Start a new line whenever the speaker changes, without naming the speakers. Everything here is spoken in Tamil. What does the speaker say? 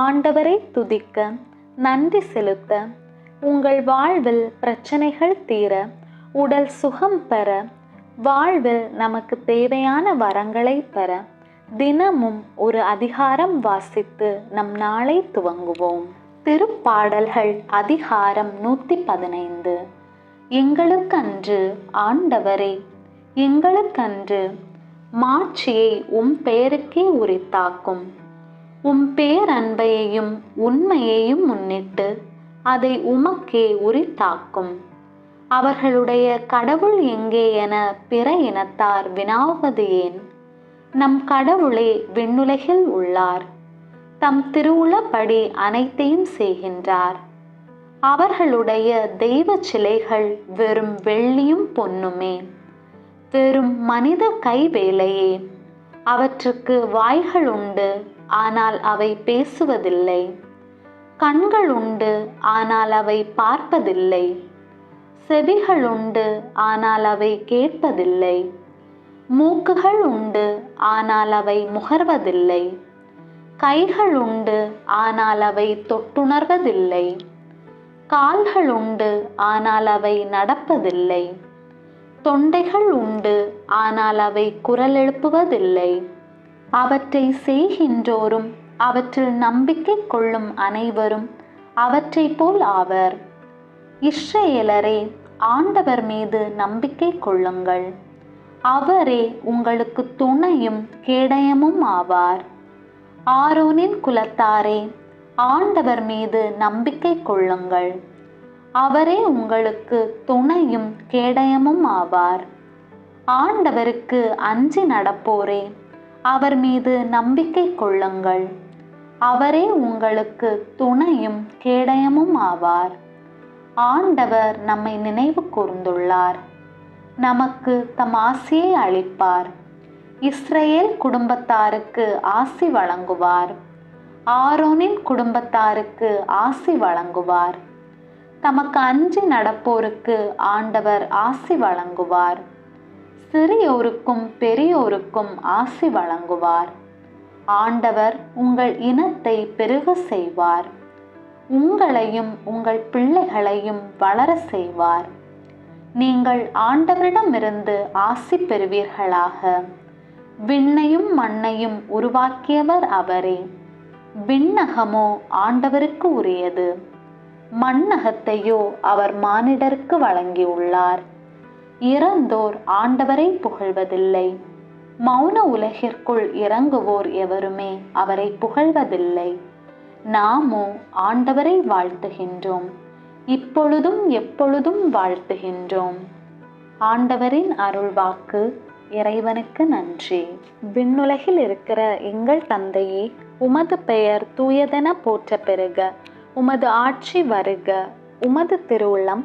ஆண்டவரை துதிக்க நன்றி செலுத்த உங்கள் வாழ்வில் பிரச்சனைகள் தீர உடல் சுகம் பெற வாழ்வில் நமக்கு தேவையான வரங்களை பெற தினமும் ஒரு அதிகாரம் வாசித்து நம் நாளை துவங்குவோம். திருப்பாடல்கள் அதிகாரம் நூற்றி பதினைந்து. எங்களுக்கன்று ஆண்டவரே எங்களுக்கன்று மாட்சியை உம் பெயருக்கே உரித்தாக்கும். உம் பேரன்பையையும் உண்மையையும் முன்னிட்டு அதை உமக்கே உரித்தாக்கும். அவர்களுடைய கடவுள் எங்கே என பிற இனத்தார் வினாவது ஏன்? நம் கடவுளே விண்ணுலகில் உள்ளார். தம் திருவுளப்படி அனைத்தையும் செய்கின்றார். அவர்களுடைய தெய்வ சிலைகள் வெறும் வெள்ளியும் பொன்னுமே. வெறும் மனித கைவேலையே. அவற்றுக்கு வாய்கள் உண்டு ஆனால் அவை பேசுவதில்லை. கண்கள் உண்டு ஆனால் அவை பார்ப்பதில்லை. செவிகள் உண்டு ஆனால் அவை கேட்பதில்லை. மூக்குகள் உண்டு ஆனால் அவை முகர்வதில்லை. கைகள் உண்டு ஆனால் அவை தொட்டுணர்வதில்லை. கால்கள் உண்டு ஆனால் அவை நடப்பதில்லை. தொண்டைகள் உண்டு ஆனால் அவை குரல் எழுப்புவதில்லை. அவற்றை செய்கின்றோரும் அவற்றில் நம்பிக்கை கொள்ளும் அனைவரும் அவற்றை போல் ஆவர். இஸ்ரேலரே ஆண்டவர் மீது நம்பிக்கை கொள்ளுங்கள். அவரே உங்களுக்கு துணையும் கேடயமும் ஆவார். ஆரோனின் குலத்தாரே ஆண்டவர் மீது நம்பிக்கை கொள்ளுங்கள். அவரே உங்களுக்கு துணையும் கேடயமும் ஆவார். ஆண்டவருக்கு அஞ்சி நடப்போரே. அவர் மீது நம்பிக்கை கொள்ளுங்கள். அவரே உங்களுக்கு துணையும் கேடயமும் ஆவார். ஆண்டவர் நம்மை நினைவு கூர்ந்துள்ளார். நமக்கு தம் ஆசியை அளிப்பார். இஸ்ரேல் குடும்பத்தாருக்கு ஆசி வழங்குவார். ஆரோனின் குடும்பத்தாருக்கு ஆசி வழங்குவார். தமக்கு அஞ்சு நடப்போருக்கு ஆண்டவர் ஆசி வழங்குவார். சிறியோருக்கும் பெரியோருக்கும் ஆசி வழங்குவார். ஆண்டவர் உங்கள் இனத்தை பெருக செய்வார். உங்களையும் உங்கள் பிள்ளைகளையும் வளர செய்வார். நீங்கள் ஆண்டவரிடமிருந்து ஆசி பெறுவீர்களாக. விண்ணையும் மண்ணையும் உருவாக்கியவர் அவரே. விண்ணகமோ ஆண்டவருக்கு உரியது. மண்ணகத்தையோ அவர் மானிடருக்கு வழங்கியுள்ளார். இறந்தோர் ஆண்டவரை புகழ்வதில்லை. மௌன உலகிற்குள் இறங்குவோர் எவருமே அவரை புகழ்வதில்லை. நாமோ ஆண்டவரை வாழ்த்துகின்றோம். இப்பொழுதும் எப்பொழுதும் வாழ்த்துகின்றோம். ஆண்டவரின் அருள்வாக்கு இறைவனுக்கு நன்றி. விண்ணுலகில் இருக்கிற எங்கள் தந்தையே உமது பெயர் தூயதென போற்ற பெறுக உமது ஆட்சி வருக. உமது திருவுள்ளம்